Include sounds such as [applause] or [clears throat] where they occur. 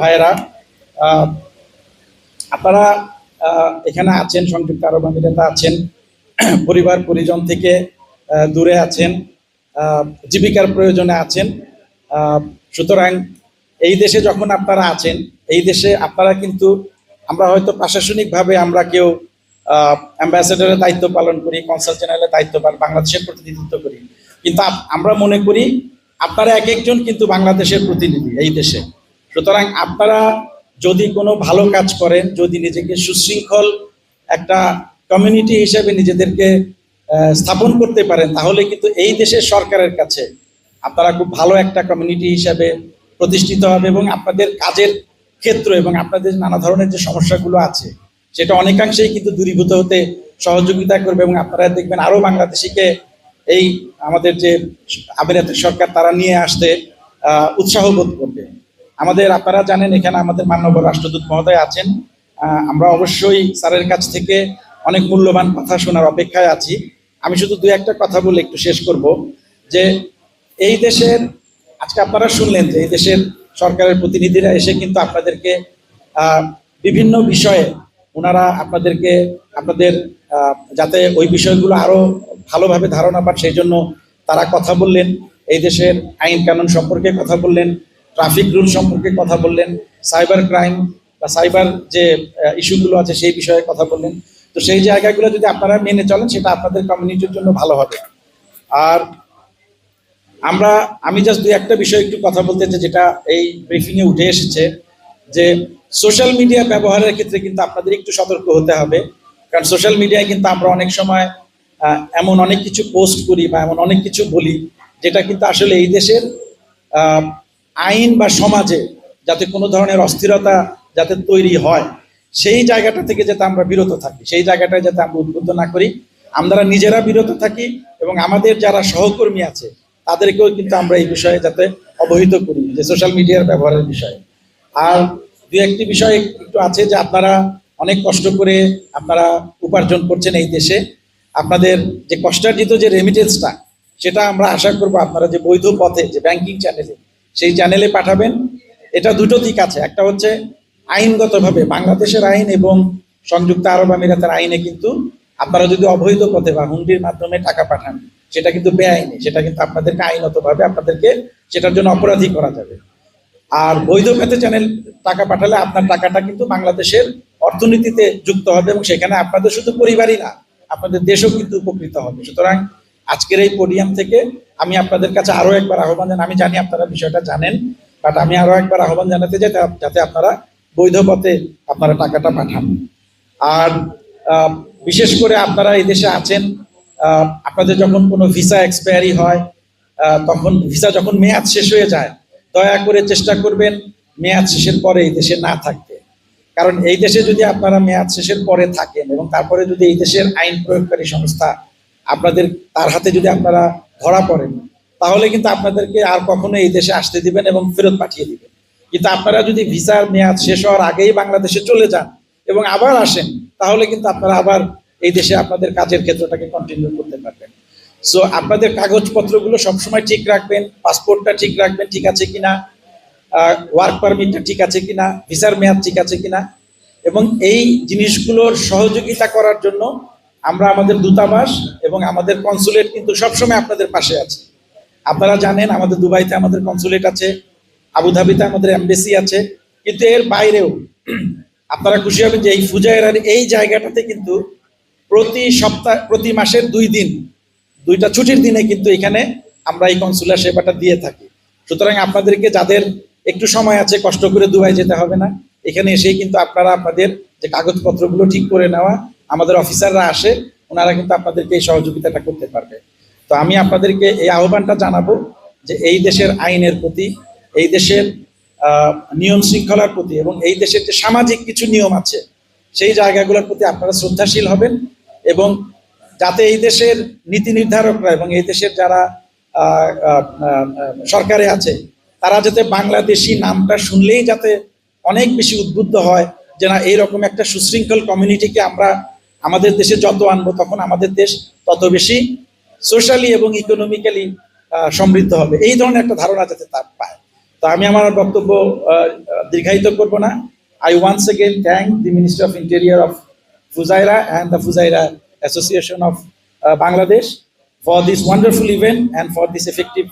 ভাইয়েরা আপনারা এখানে আছেন সংযুক্ত আরব আমিরাতে আছেন, [clears throat] পরিবার, পরিজন থেকে দূরে আছেন জীবিকার প্রয়োজনে আছেন সুতরাং এই দেশে যখন আপনারা আছেন, এই দেশে আপনারা কিন্তু, আমরা হয়তো প্রশাসনিকভাবে আমরা কেউ অ্যাম্বাসেডারের দায়িত্ব পালন করি কনসাল জেনারেলের দায়িত্ব পালন বাংলাদেশের প্রতিনিধিত্ব করি। কিন্তু আমরা মনে করি, আপনারা এক একজন কিন্তু বাংলাদেশের প্রতিনিধি এই দেশে। সুতরাং আপনারা যদি কোনো ভালো কাজ করেন, যদি নিজেকে সুশৃঙ্খল একটা কমিউনিটি হিসেবে নিজেদেরকে স্থাপন করতে পারেন, তাহলে কিন্তু এই দেশের সরকারের কাছে আপনারা খুব ভালো একটা কমিউনিটি হিসাবে প্রতিষ্ঠিত হবে এবং আপনাদের কাজের ক্ষেত্র এবং আপনাদের নানা ধরনের যে সমস্যাগুলো আছে, সেটা অনেকাংশেই কিন্তু দূরীভূত হতে সহযোগিতা করবে এবং আপনারা দেখবেন আরও বাংলাদেশিকে এই আমাদের যে আমিরাতের সরকার, তারা নিয়ে আসতে উৎসাহ বোধ করবে। আমাদের আপনারা জানেন, এখানে আমাদের মানব রাষ্ট্রদূত মহোদয় আছেন। আমরা অবশ্যই স্যারের কাছ থেকে অনেক মূল্যবান কথা শোনার অপেক্ষায় আছি। আমি শুধু দু একটা কথা বলে একটু শেষ করব, যে এই দেশের, আজকে আপনারা শুনলেন যে এই দেশের সরকারের প্রতিনিধিরা এসে কিন্তু আপনাদেরকে বিভিন্ন বিষয়ে ওনারা আপনাদেরকে, আপনাদের যাতে ওই বিষয়গুলো আরও ভালোভাবে ধারণা পান, সেই জন্য তারা কথা বললেন। এই দেশের আইন কানুন সম্পর্কে কথা বললেন। ট্রাফিক রুল সম্পর্কে কথা বললেন, সাইবার ক্রাইম বা সাইবার যে ইস্যুগুলো আছে সেই বিষয়ে কথা বললেন। তো সেই জায়গাগুলো যদি আপনারা মেনে চলেন, সেটা আপনাদের কমিউনিটির জন্য ভালো হবে। আর আমরা, আমি জাস্ট দুই একটা বিষয় একটু কথা বলতে চাই, যেটা এই ব্রিফিং এ উঠে এসেছে, যে সোশ্যাল মিডিয়া ব্যবহারের ক্ষেত্রে কিন্তু আপনাদের একটু সতর্ক হতে হবে। কারণ সোশ্যাল মিডিয়ায় কিন্তু আমরা অনেক সময় এমন অনেক কিছু পোস্ট করি বা এমন অনেক কিছু বলি, যেটা কিন্তু আসলে এই দেশের আইন বা সমাজে যাতে কোনো ধরনের অস্থিরতা যাতে তৈরি হয়, সেই জায়গাটা থেকে যাতে আমরা বিরত থাকি, সেই জায়গাটায় যাতে আমরা উদ্বুদ্ধ না করি। আমরা নিজেরা বিরত থাকি এবং আমাদের যারা সহকর্মী আছে, তাদেরকেও কিন্তু আমরা এই বিষয়ে যাতে অবহিত করি, যে সোশ্যাল মিডিয়ার ব্যবহারের বিষয়ে। আর দু একটি বিষয় একটু আছে যে আপনারা অনেক কষ্ট করে আপনারা উপার্জন করছেন এই দেশে। আপনাদের যে কষ্টার্জিত যে রেমিটেন্সটা সেটা আমরা আশা করব আপনারা যে বৈধ পথে, যে ব্যাংকিং চ্যানেলে সেই চ্যানেলে পাঠাবেন। এটা দুটো দিক আছে। একটা হচ্ছে আইনগতভাবে, বাংলাদেশের আইন এবং সংযুক্ত আরব আমিরাতের আইনে কিন্তু আপনারা যদি অবৈধ পথে বা হুন্ডির মাধ্যমে টাকা পাঠান, সেটা কিন্তু বেআইনি, সেটা কিন্তু আপনাদেরকে আইনতভাবে আপনাদেরকে সেটার জন্য অপরাধী করা যাবে। আর বৈধ খাতে চ্যানেল টাকা পাঠালে আপনার টাকাটা কিন্তু বাংলাদেশের অর্থনীতিতে যুক্ত হবে এবং সেখানে আপনাদের শুধু পরিবারই না, আপনাদের দেশও কিন্তু উপকৃত হবে। সুতরাং আজকের এই পোডিয়াম থেকে আমি আপনাদের কাছে আরও একবার আহ্বান জানাই। আমি জানি আপনারা বিষয়টা জানেন বাট আমি আরও একবার আহ্বান জানাতে চাই যাতে আপনারা বৈধ পথে আপনারা টাকাটা পাঠান। আর বিশেষ করে আপনারা এই দেশে আছেন আপনাদের যখন কোনো ভিসা এক্সপায়ারি হয় তখন ভিসা যখন মেয়াদ শেষ হয়ে যায়, দয়া করে চেষ্টা করবেন মেয়াদ শেষের পরে এই দেশে না থাকতে। কারণ এই দেশে যদি আপনারা মেয়াদ শেষের পরে থাকেন এবং তারপরে যদি এই দেশের আইন প্রয়োগকারী সংস্থা আপনাদের তার হাতে যদি আপনারা ধরা পড়েন, তাহলে কিন্তু আপনাদেরকে আর কখনো এই দেশে আসতে দিবেন এবং ফেরত পাঠিয়ে দিবেন। কিন্তু আপনারা যদি ভিসার মেয়াদ শেষ হওয়ার আগেই বাংলাদেশে চলে যান এবং আবার আসেন, তাহলে কিন্তু আপনারা আবার এই দেশে আপনাদের কাজের ক্ষেত্রটাকে কন্টিনিউ করতে পারবেন। সো আপনাদের কাগজপত্রগুলো সবসময় ঠিক রাখবেন, পাসপোর্টটা ঠিক রাখবেন, ঠিক আছে কিনা ওয়ার্ক পারমিটটা ঠিক আছে কিনা, ভিসার মেয়াদ ঠিক আছে কিনা, এবং এই জিনিসগুলোর সহযোগিতা করার জন্য আমরা আমাদের দূতাবাস এবং আমাদের কনসুলেট কিন্তু সবসময় আপনাদের পাশে আছে। আপনারা জানেন, আমাদের দুবাইতে আমাদের কনসুলেট আছে, আবুধাবিতে আমাদের এমবেসি আছে, কিন্তু এর বাইরেও আপনারা খুশি হবেন যে এই ফুজাইরার এই জায়গাটাতে কিন্তু প্রতি সপ্তাহ, প্রতি মাসের দুই দিন, দুইটা ছুটির দিনে কিন্তু এখানে আমরা এই কনসুলার সেবাটা দিয়ে থাকি। সুতরাং আপনাদেরকে যাদের একটু সময় আছে, কষ্ট করে দুবাই যেতে হবে না, এখানে এসেই কিন্তু আপনারা আপনাদের যে কাগজপত্রগুলো ঠিক করে নেওয়া আমাদের অফিসাররা আসে, ওনারা কিন্তু আপনাদেরকে এই সহযোগিতাটা করতে পারবে। তো আমি আপনাদেরকে এই আহ্বানটা জানাব যে এই দেশের আইনের প্রতি, এই দেশের নিয়ম শৃঙ্খলার প্রতি এবং এই দেশের যে সামাজিক কিছু নিয়ম আছে, সেই জায়গাগুলোর প্রতি আপনারা শ্রদ্ধাশীল হবেন এবং যাতে এই দেশের নীতি নির্ধারকরা এবং এই দেশের যারা সরকারে আছে, তারা যাতে বাংলাদেশি নামটা শুনলেই যাতে অনেক বেশি উদ্বুদ্ধ হয় যে না, এইরকম একটা সুশৃঙ্খল কমিউনিটিকে আমরা আমাদের দেশে যত আনব তখন আমাদের দেশ তত বেশি সোশ্যালি এবং ইকোনমিক্যালি সমৃদ্ধ হবে। এই ধরনের একটা ধারণা যাতে তার পায়। তো আমি আমার বক্তব্য দীর্ঘায়িত করব না। I once again thank the minister of interior of Fujairah and the Fujairah association of Bangladesh for this wonderful event and for this effective